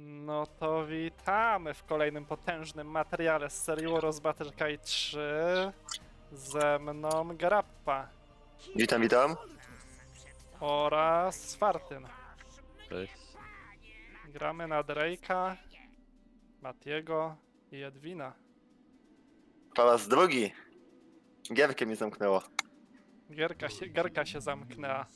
No to witamy w kolejnym potężnym materiale z serii Warriors Battle Kai 3. Ze mną Grappa Witam, witam. oraz Fartyn. Cześć. Gramy na Drake'a, Matiego i Edwina. Po raz drugi. Gierkę mi zamknęło. Gierka się, gierka się zamknęła.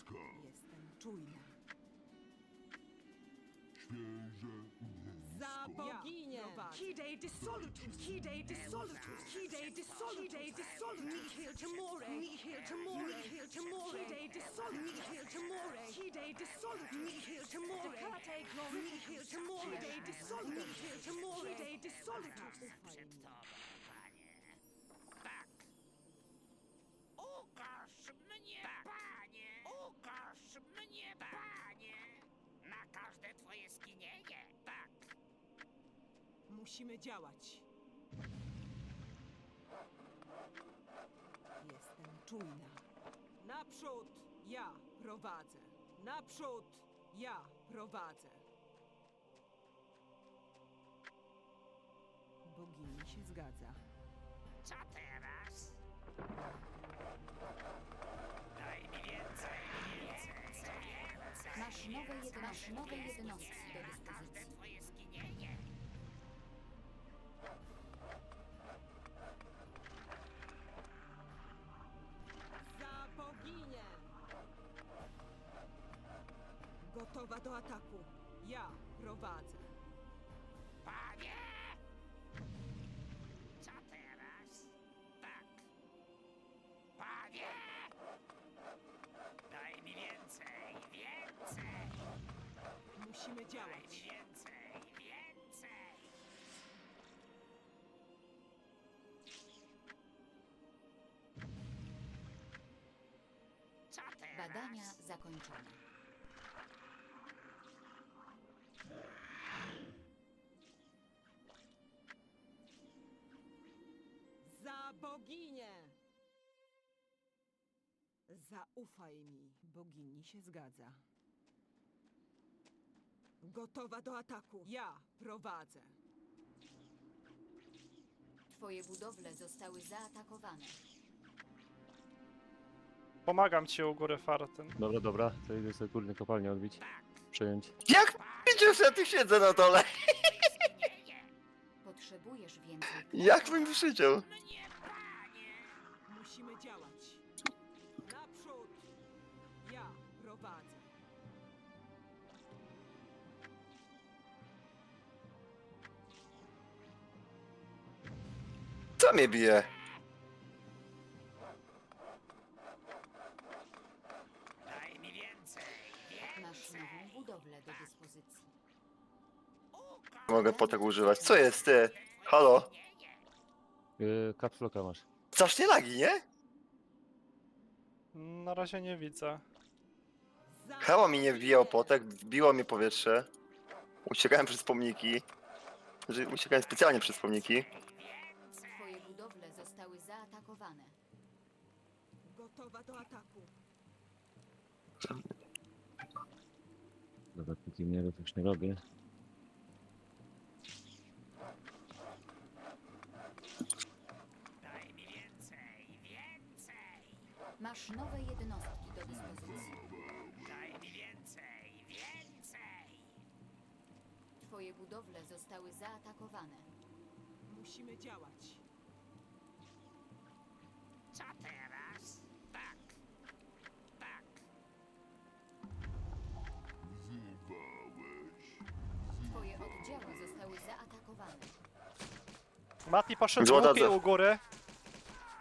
Dissolutus, hide dissolutus, hide dissolutus, dissolutus, nihil timore, nihil timore, nihil timore, hide dissolutus, nihil timore, hide dissolutus, nihil timore, decate glom, nihil timore, hide dissolutus, nihil timore, hide dissolutus. Musimy działać. Jestem czujna. Naprzód! Ja prowadzę. Naprzód! Ja prowadzę. Bogini się zgadza. Co teraz? Daj mi więcej, więcej, więcej. Masz nowe, jed- masz nowe jednostki Gotowa do ataku. Ja prowadzę. Panie! Co teraz? Tak. Panie! Daj mi więcej, więcej! Musimy Daj mi działać. więcej, więcej! Co teraz? Badania zakończone. Zaufaj mi, bogini się zgadza. Gotowa do ataku. Ja prowadzę. Twoje budowle zostały zaatakowane. Pomagam ci u góry, Fartyn. Dobra, dobra, to idę sobie górny kopalnię odbić. Przejąć. Jak widzisz, ja tu siedzę na dole? Potrzebujesz więcej. Jak bym przyjdział? Mnie, panie! Musimy działać. Prowadzę. Co mnie bije? Daj mi więcej, Masz nową budowlę do dyspozycji. Mogę potek używać. Co jest, ty? Halo? Yy, Kapsloka masz. Strasznie lagi, nie? Na razie nie widzę. Za Heła mi nie wbijał boginię! potek, wbiło mi powietrze. Uciekałem przez pomniki. Znaczy, uciekałem specjalnie przez pomniki. Twoje budowle zostały zaatakowane. Gotowa do ataku. Dobra, póki mnie to już nie robię. Daj mi więcej, więcej! Masz nowe jednostki Twoje budowle zostały zaatakowane. Musimy działać. Co teraz? Tak. Tak. Twoje oddziały zostały zaatakowane. Mati poszedł Złota łuki za- u góry.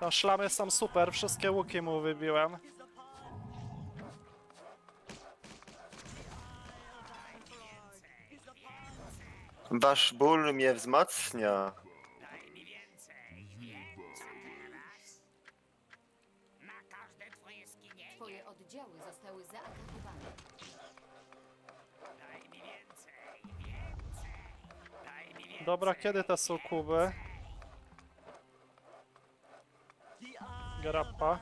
No szlamy są super, wszystkie łuki mu wybiłem. Wasz ból mnie wzmacnia. Daj mi więcej, więcej! Teraz? Na każde twoje skinienie! Twoje oddziały zostały zaatakowane. Daj mi więcej, więcej! Daj mi więcej! Dobra, kiedy te sukuby? Grappa.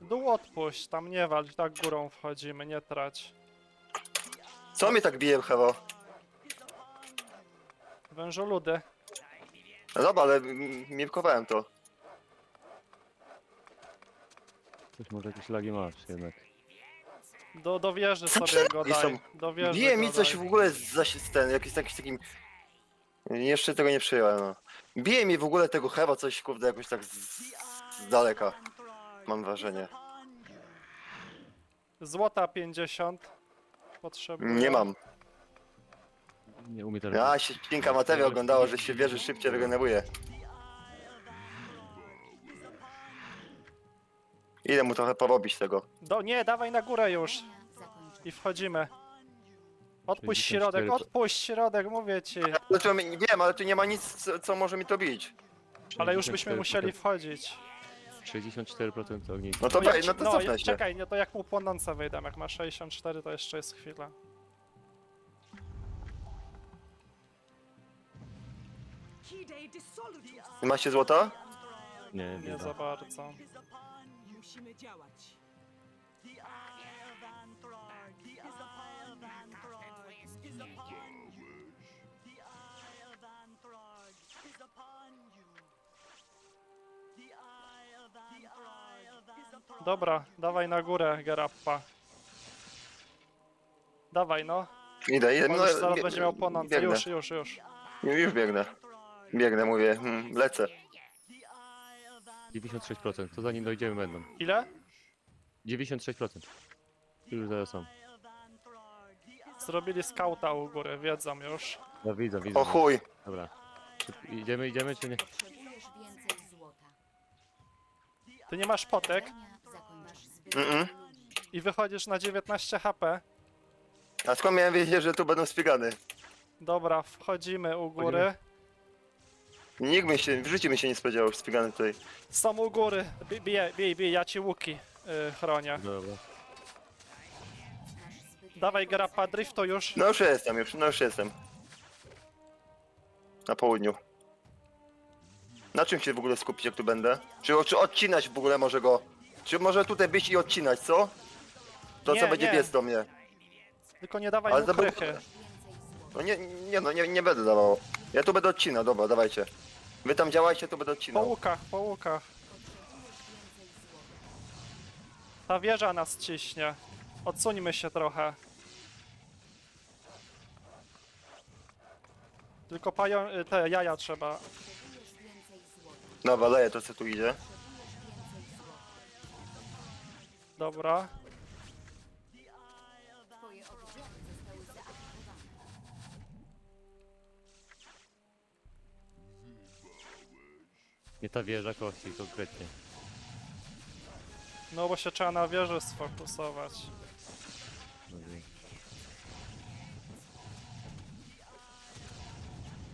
Dół odpuść, tam nie walcz, tak górą wchodzimy, nie trać. Co mnie tak bije, Hewo? Wężoludy. No dobra, ale mirkowałem to. Coś może jakieś lagi masz jednak. Do, do wieży Co sobie go przerwy daj. Do wieży Bije go mi coś daj. w ogóle z, zaś- z ten, jakiś, jakiś takim... Jeszcze tego nie przyjąłem, no. Bije mi w ogóle tego Hewa coś, kurde, jakoś tak z, z daleka. Mam wrażenie. Złota 50. Potrzebuję. Nie mam. Nie umie teraz. Ja się śpinka materia oglądało, że się wieży szybciej regeneruje. Ile mu trochę porobić tego? Do, nie, dawaj na górę już. I wchodzimy. Odpuść 64 środek, odpuść środek, mówię ci. Znaczy, nie wiem, ale tu nie ma nic, co, co może mi to bić. Ale już byśmy 64%. musieli wchodzić. 64% ogniska. No to, ci- no to no, cofnę się. czekaj, no to jak mu płonące wyjdę, jak ma 64 to jeszcze jest chwila. Macie złota? Nie, Nie bieda. za bardzo. Musimy działać. Dobra, dawaj na górę, Gerappa. Dawaj no, Idę, idę. No, już zaraz bie- będzie miał biegnę. Już, już, już. Już biegnę. Biegnę, mówię, hmm, lecę. 96%. To zanim dojdziemy będą. Ile? 96%. Już zaraz są. Zrobili skauta u góry, wiedzą już. Ja widzę, widzę. O chuj. Dobra. Idziemy, idziemy czy nie? Potrzebujesz więcej złota. Ty nie masz potek Wielu ludzi. i wychodzisz na 19 HP. A skąd miałem wiedzieć, że tu będą spiegany? Dobra, wchodzimy u góry. Nikt mi się, w życiu mi się nie spodziewał, że spiegany tutaj. Są u góry. Bij, bij, bij, bij ja ci łuki y, chronię. Dobra. Dawaj wielu Gerappa, driftu już. No już jestem, już, no już jestem. Na południu. Na czym się w ogóle skupić, jak tu będę? Czy, czy odcinać w ogóle może go? Czy może tutaj być i odcinać, co? To Nie, co będzie nie. biec do mnie. Tylko nie dawaj Ale mu to był- krychy. No nie, nie no, nie, nie będę dawał. Ja tu będę odcinał, dobra, dawajcie. Wy tam działajcie, tu będę Po odcinał. łukach, po łukach. Ta wieża nas ciśnie. Odsuńmy się trochę. Tylko pają, y, te jaja trzeba. Dobra, leję to co tu idzie. Dobra. Nie ta wieża kości konkretnie. No bo się trzeba na wieży sfokusować. Dobra.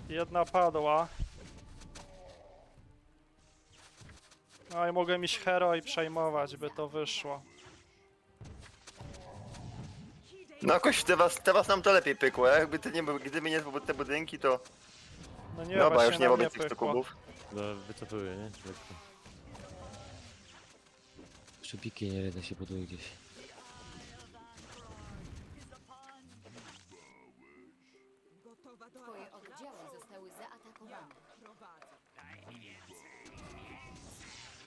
Jedna padła. No i mogłem iść hero i przejmować, by to wyszło. No jakoś teraz, teraz nam to lepiej pykło, jakby to nie był, gdyby nie były te budynki, to... No nie, Dobra, właśnie już nie na robię mnie tych 100 pykło. kubów. No, wycofuję, nie? Lekko. Piki nie da się buduje gdzieś. Twoje oddziały zostały zaatakowane.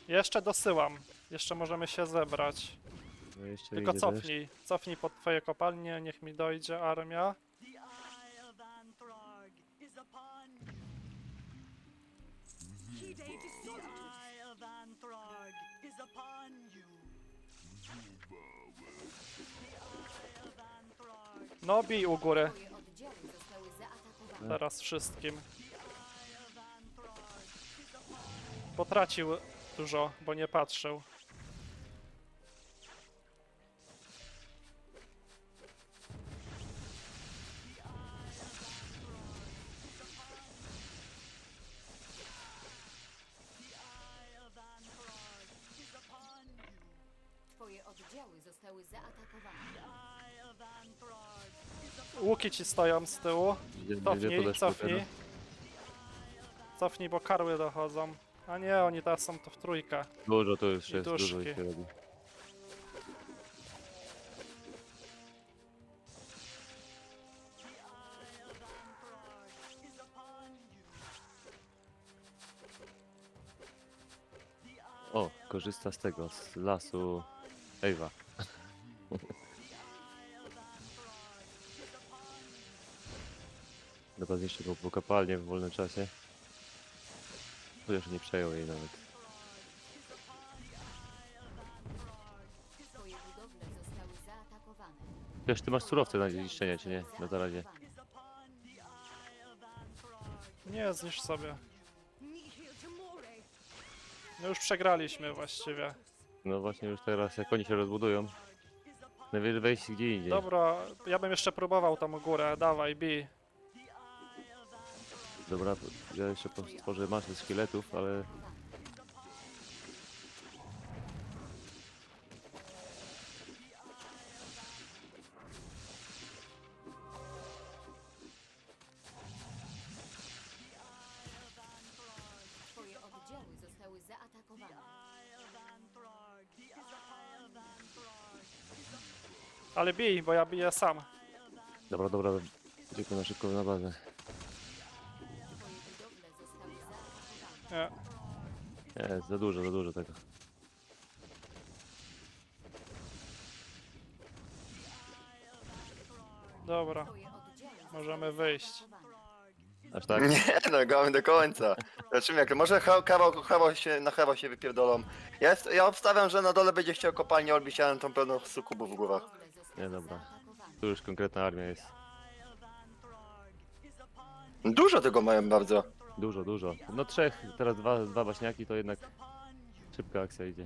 Jeszcze dosyłam. Jeszcze możemy się zebrać. No jeszcze Tylko idzie cofnij. Cofnij pod twoje kopalnie, niech mi dojdzie armia. No bij u góry. Twoje oddziały zostały zaatakowane. Teraz wszystkim. Potracił dużo, bo nie patrzył. oddziały zostały zaatakowane. Łuki ci stoją z tyłu. Cofnij, cofnij. Cofnij, bo karły dochodzą. A nie, oni teraz są to w trójkę. Dużo to już I jest, dużo ich robi. O, korzysta z tego, z lasu Ewa. Dobra, zniszczę go po kopalnię w wolnym czasie. Chociaż nie przejął jej nawet. Twoje budowle zostały zaatakowane. Wiesz, ty masz surowce na zniszczenie, czy nie? Na to razie. Nie, zniszcz sobie. No już przegraliśmy właściwie. No właśnie już teraz, jak oni się rozbudują, najwyżej wejść gdzie indziej. Dobra, ja bym jeszcze próbował tą górę, dawaj, bij. Dobra, ja jeszcze stworzę masę szkieletów, ale Ale bij, bo ja biję sam. dobra, dobra, uciekłem na szybko na bazę. Nie. Nie, za dużo, za dużo tego. Dobra, możemy wyjść. Aż tak? Nie, no gramy do końca. Zobaczymy jak, może kawał, kawał się, na kawał się wypierdolą. Ja, jest, ja obstawiam, że na dole będzie chciał kopalnię odbić, ale tą pełną sukubów w głowach. Nie, dobra. Tu już konkretna armia jest. Dużo tego mają bardzo. Dużo, dużo. No trzech, teraz dwa, dwa baśniaki to jednak szybka akcja idzie.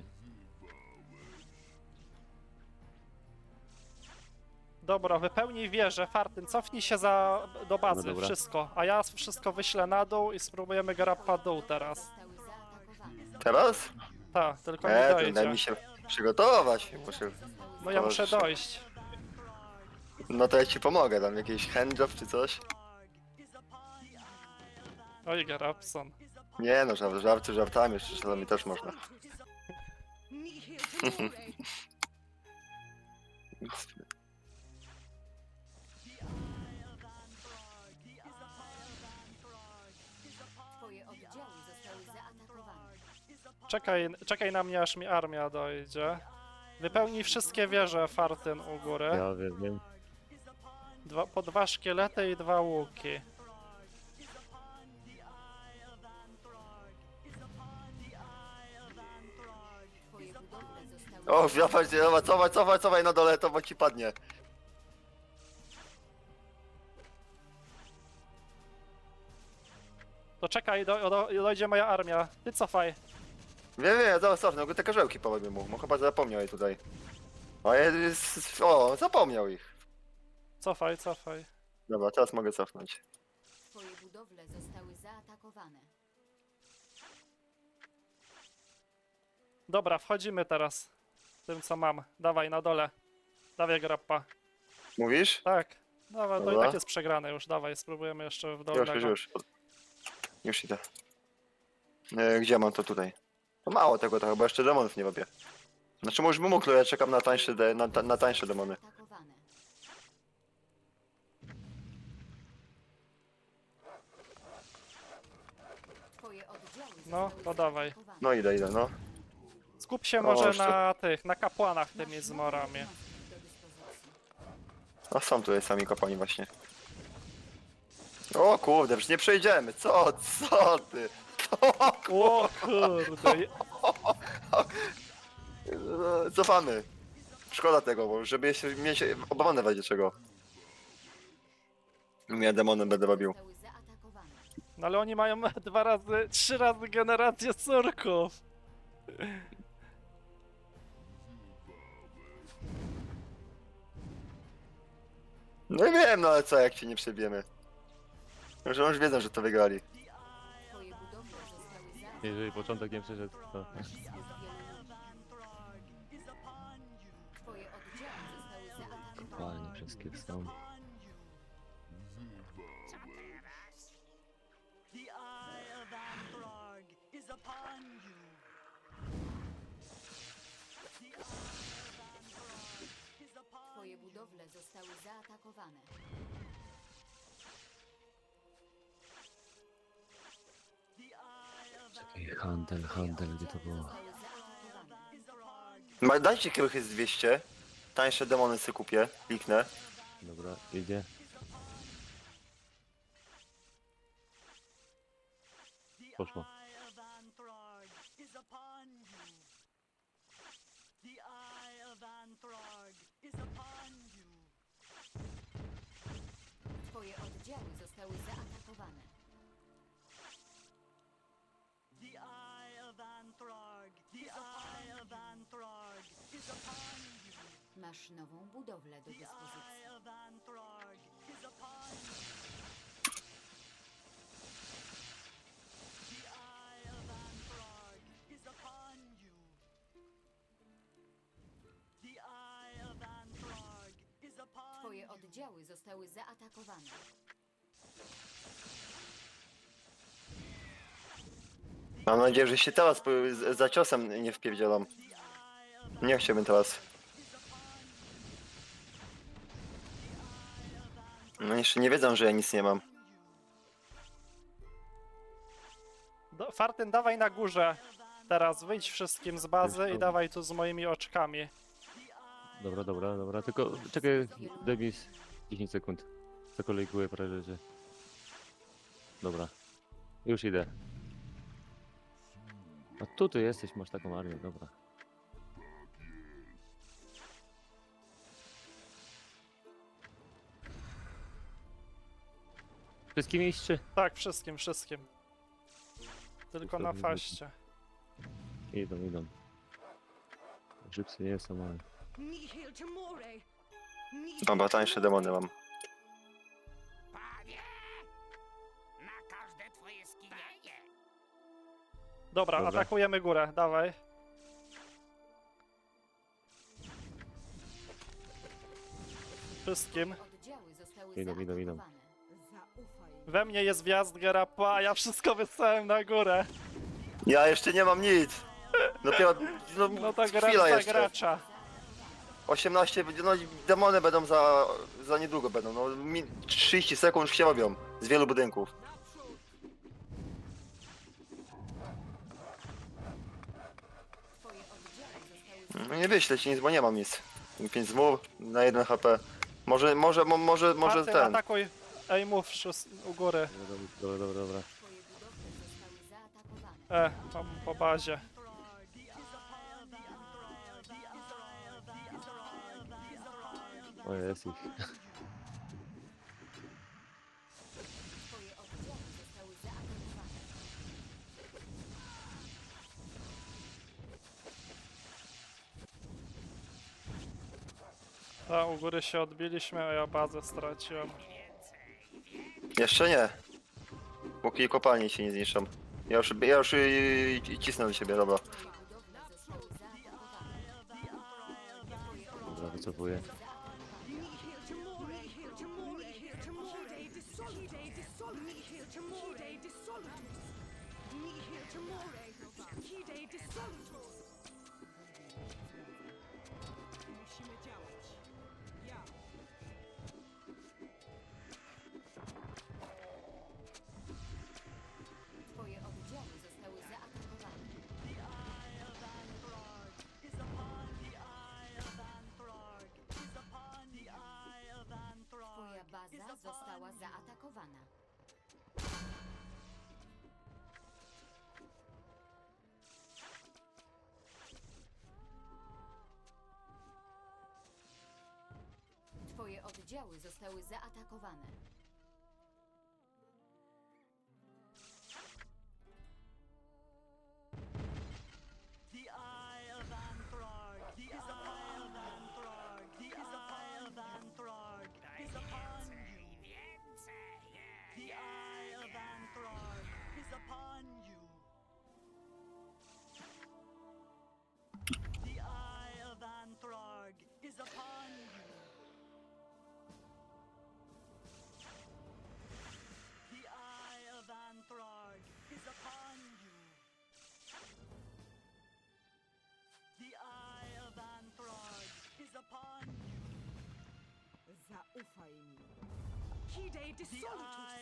Dobra, wypełnij wieżę, Fartyn, cofnij się za, do bazy, dobra. wszystko. A ja wszystko wyślę na dół i spróbujemy grappa dół teraz. Teraz? Tak, tylko nie E, to dojdzie. daj mi się przygotować. Muszę... No ja muszę dojść. No to ja ci pomogę, tam jakiś handjob czy coś. Oj, Garapson. Nie no, żart, żarty żartami, jeszcze czasami też można. Nihil timore. Twoje oddziały zostały zaatakowane. Czekaj, czekaj na mnie, aż mi armia dojdzie. Wypełnij wszystkie wieże, Fartyn, u góry. Ja wiem, wiem. Dwa, po dwa szkielety i dwa łuki. O, zobacz, zobacz, cofaj, cofaj, cofaj na dole, to bo ci padnie. To czekaj, do, do, dojdzie moja armia. Ty cofaj. Wiem, wiem, zaraz cofnę, go te karzełki powiem mu, bo chyba zapomniał jej tutaj. O, jest, o, zapomniał ich. Cofaj, cofaj. Dobra, teraz mogę cofnąć. Twoje budowle zostały zaatakowane. Dobra, wchodzimy teraz. Tym co mam. Dawaj, na dole. Dawaj, grappa. Mówisz? Tak. Dawaj, to i Dobra. tak jest przegrane już. Dawaj, spróbujemy jeszcze w Już, dolnego. już, już. Już idę. E, gdzie mam to tutaj? To mało tego trochę, bo jeszcze demonów nie robię. Znaczy już bym mógł, ale ja czekam na tańsze, de, na, ta- na tańsze demony. Zaatakowane. Twoje oddziały No, to dawaj. No idę, idę, no. Skup się może jeszcze- na tych, na kapłanach tymi do dyspozycji. A są tutaj sami kopani właśnie. O kurde, przecież nie przejdziemy. Co, co ty? O kurde. E, Cofamy. Szkoda tego, bo żeby jeszcze mieć obronę będzie czego. Ja demonem będę robił. No ale oni mają dwa razy, trzy razy generację surków. No i wiem, no ale co, jak się nie przebijemy. Że już wiedzą, że to wygrali. Twoje budowle zostały zaatakowane. Jeżeli początek nie przyszedł, to... Twoje oddziały zostały zaatakowane. Kopalnie wszystkie są. Zostały zaatakowane. Czekaj, handel, handel, gdzie to było? Ma, dajcie kiełchy z 200. Tańsze demony sobie kupię, kliknę. Dobra, idzie. Poszło. Masz nową budowlę do dyspozycji. Twoje oddziały zostały zaatakowane. Mam nadzieję, że się teraz po- za ciosem nie wpierdzielam. Nie chciałbym teraz. No jeszcze nie wiedzą, że ja nic nie mam. Do, Fartyn, dawaj na górze. Teraz wyjdź wszystkim z bazy i Dobra. dawaj tu z moimi oczkami. Dobra, dobra, dobra. Tylko czekaj, Demis 10 sekund. Zakolejkuję prawie, że. Dobra. Już idę. A tu ty jesteś, masz taką armię, dobra. Wszystkim iść czy? Tak, wszystkim, wszystkim. Tylko na Ustawmy faście. Idą, idą. Żywcy nie są. Nihil Dobra, tańsze demony mam. Panie! Na każde twoje skinienie! Dobra, Dobra. atakujemy górę, dawaj. Wszystkim. Idą, idą, idą. We mnie jest wjazd Gerapa, a ja wszystko wysłałem na górę. Ja jeszcze nie mam nic. Dopiero no, No to chwila gra za jeszcze. gracza. 18, będzie- no i demony będą za, za niedługo będą. No, mi- 30 sekund już się robią z wielu budynków. No nie wyślę ci nic, bo nie mam nic. 5 zmów na 1 HP. Może, może, mo, może, może Fartyn, ten. atakuj. Ej, mów szóst- u góry. Dobra, dobra, dobra. Twoje budowle zostały zaatakowane. E, po, po bazie. O, jest ich. Twoje oddziały zostały zaatakowane. A, u góry się odbiliśmy, a ja bazę straciłem. Jeszcze nie. Póki kopalnie się nie zniszczą. Ja już, ja już yy, cisnę do siebie, dobra. Dobra, wycofuję. Twoje oddziały zostały zaatakowane. Hide dissolutus.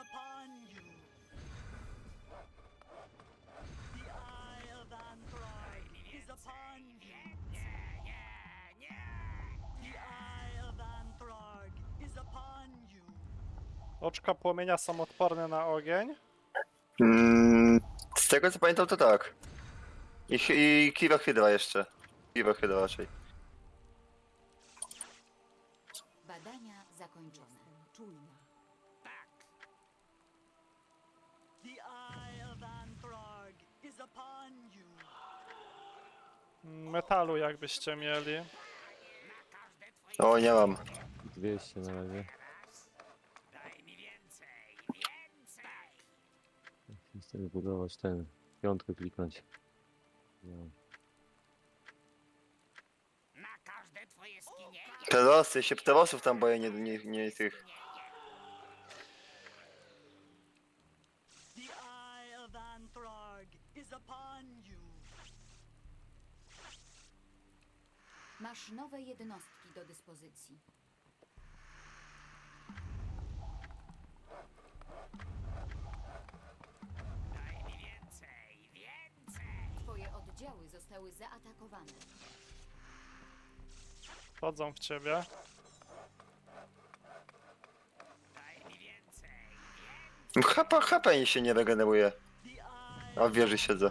upon you. Nie, nie, nie. The eye of Anthrog is upon you. Oczka płomienia są odporne na ogień. Mm, z tego co pamiętam to tak. I, hy- i Kiwa Hydra jeszcze. Kiwa Hydra raczej. Jestem czujna. The eye of Anthrog is upon you. Metalu jakbyście mieli. O, nie mam. 200 na razie. Daj mi więcej, więcej. Chcę wybudować ten. Piątkę kliknąć. No. Na skinienie. Terosy, się pterosów tam boję, nie, nie, nie tych. The eye of Anthrog is upon you. Masz nowe jednostki do dyspozycji. Daj mi więcej, więcej. Twoje oddziały zostały zaatakowane. Wchodzą w ciebie. Więcej. HP, HP się nie regeneruje. A w wieży siedzę.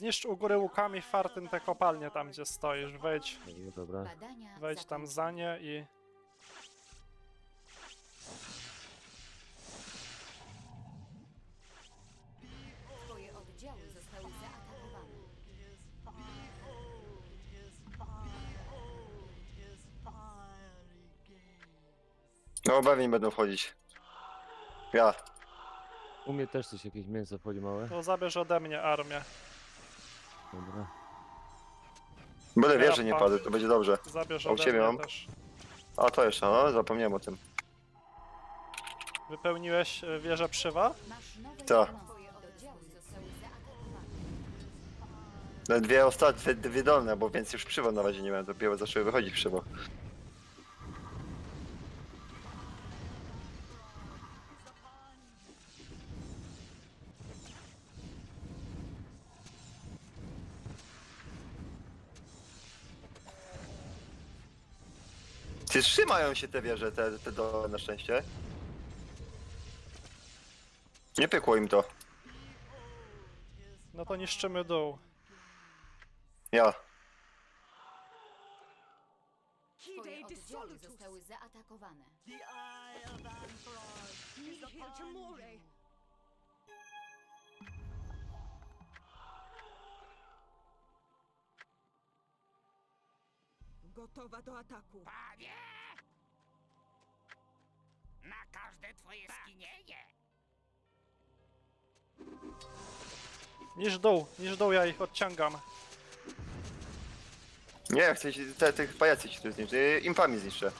Zniszcz u góry łukami fartyn te kopalnie tam gdzie stoisz. Wejdź, Dobra, dobra. Badania wejdź tam zakończone. za nie i Twoje oddziały zostały zaatakowane. No, pewnie będą wchodzić. Ja. U mnie też coś jakieś mięso wchodzi małe. to zabierz ode mnie armię. Dobra. Byle Ja wieże nie pa- padły, to będzie dobrze. Zabierz A u ode ciebie mnie mam? też. A to jeszcze, no, zapomniałem o tym. Wypełniłeś e, wieżę? Masz nowe Tak. jednostki. Twoje oddziały zostały zaatakowane. No, dwie ostatnie, dwie, dolne, bo więcej już przywo na razie nie miałem, dopiero zaczęły wychodzić przywo. Czy trzymają się te wieże, te, te dole na szczęście? Nie pykło im to. No to niszczymy dół. Ja. Twoje oddziały zostały zaatakowane. The eye of Anthrog is Nihil upon timore. you. Gotowa do ataku. Panie! Na każde twoje skinienie. Niż dół, niż dół, ja ich odciągam. Nie, chcę ci- te, tych pajacy ci tu zniszczyć. y, Infami zniszczę.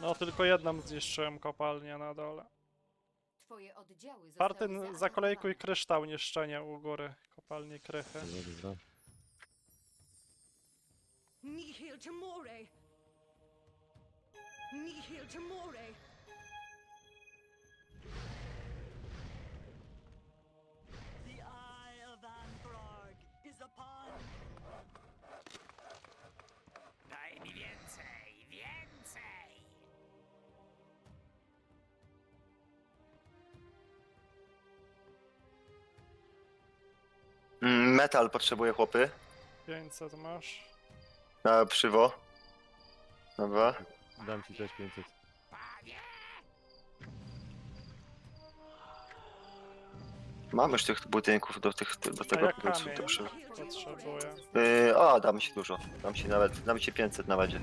No tylko jedną zniszczyłem kopalnię na dole. Twoje oddziały zostały Fartyn, zaatakowane. zakolejkuj kryształ niszczenie u góry kopalni krychy. Dobra. Nihil timore. Nihil timore. Metal potrzebuję chłopy. 500 masz. Na przywo. Dobra. Dam ci też 500. Mam już tych budynków do, tych, do A tego ja budynku. kamień potrzebuję. Yy, o, dam ci dużo. Dam ci nawet, dam ci 500 na razie.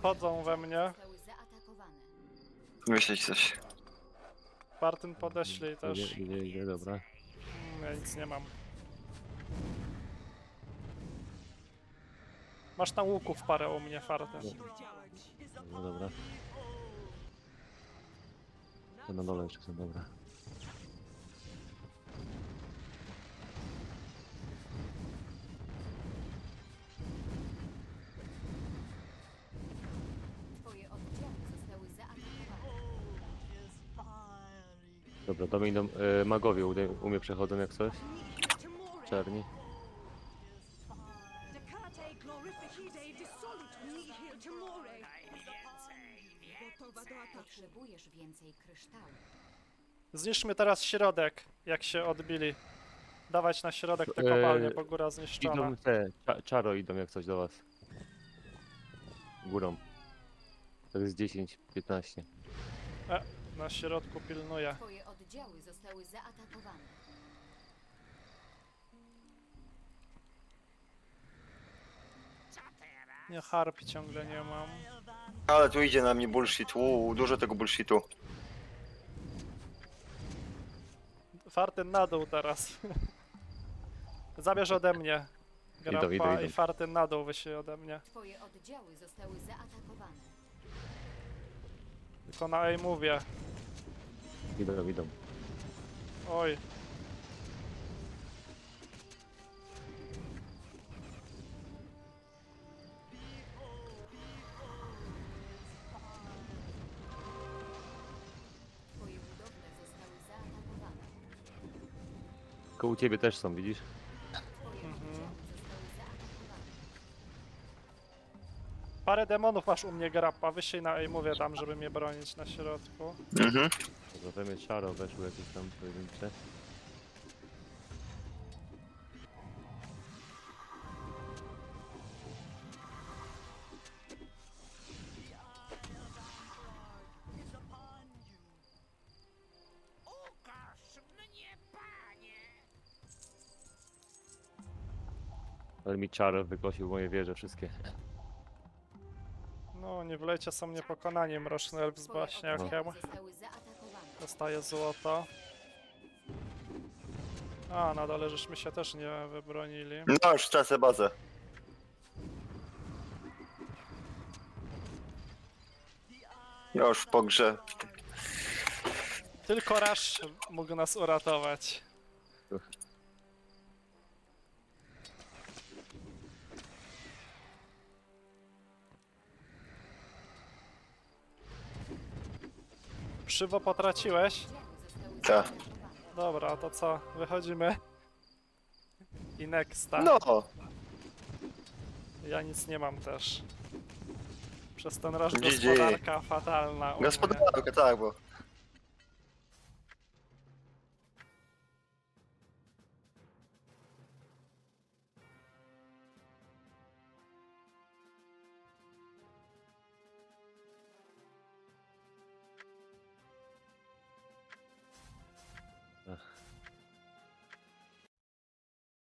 Zaatakowane. Twoje Chodzą we mnie. Zostały zaatakowane. Myśleć coś. Bartyn podeślij też. Idzie, idzie, idzie, dobra. Mm, Ja nic nie mam. Masz na łuków parę u mnie, Fartyn. No dobra. To na dole jeszcze są, dobra. Dobra, do mnie idą e, magowie, u, u mnie przechodzą jak coś. Czarni. Gotowa do ataku. Potrzebujesz więcej. Zniszczmy teraz środek, jak się odbili. Dawać na środek te Eee, kopalnie, bo góra zniszczona. Idą te, cza, czaro idą jak coś do was. Górą. To jest 10, 15. Na środku pilnuję. Twoje oddziały zostały zaatakowane. Nie, harp ciągle nie mam. Ale tu idzie na mnie bullshit. Uuu, dużo tego bullshitu. Fartyn na dół teraz. Zabierz ode mnie. Grappa Idą, idą, i idą. Fartyn na dół wyślij ode mnie. Twoje oddziały zostały zaatakowane. Tylko na A mówię. Idą, idą. Oj. Twoje budowle zostały zaatakowane. Koło ciebie też są, widzisz? Twoje Mhm. oddziały zostały zaatakowane. Parę demonów masz u mnie grappa. Wyślij na A mówię tam, żeby mnie bronić na środku. Mhm. Mnie czaro weszły jakieś tam pojedyncze. Ale mi czaro wykosił moje wieże wszystkie. No, nie wlecie są niepokonani. Mroczny elf z baśniakiem. oddziały zostały Dostaje złoto. A, na dole żeśmy się też nie wybronili. No już tracę bazę. Już po grze. Tylko Rasz mógł nas uratować. Przywo potraciłeś? Tak. Dobra, to co? Wychodzimy? I nexta. No, Ja nic nie mam też. Przez ten raż GG. gospodarka fatalna u mnie. gospodarka, tak, bo